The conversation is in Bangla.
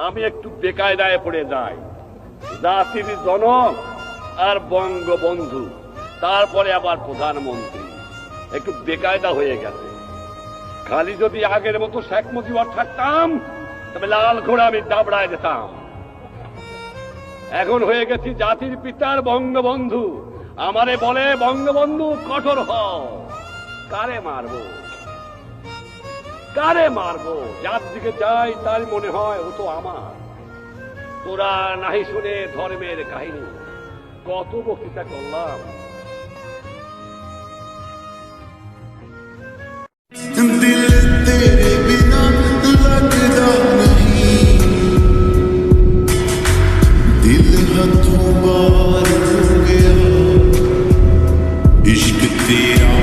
আমি একটু বেকায়দায় পড়ে যাই। জাতির জনক আর বঙ্গবন্ধু, তারপরে আবার প্রধানমন্ত্রী। একটু বেকায়দা হয়ে গেছে। খালি যদি আগের মতো শেখ মুজিবর থাকতাম, তবে লাল ঘোড়া আমি দাবড়ায় যেতাম। এখন হয়ে গেছি জাতির পিতার বঙ্গবন্ধু। আমারে বলে, বঙ্গবন্ধু, কঠোর হ কারে মারবো? কারে মারবো যার দিকে যাই তার মনে হয় ও তো আমার তোরা নাহি শুনে ধর্মের কাহিনী কত বক্তৃতা করলাম दिल तेरे बिना लगता नहीं दिल हथों बार हो गया इश्क तेरा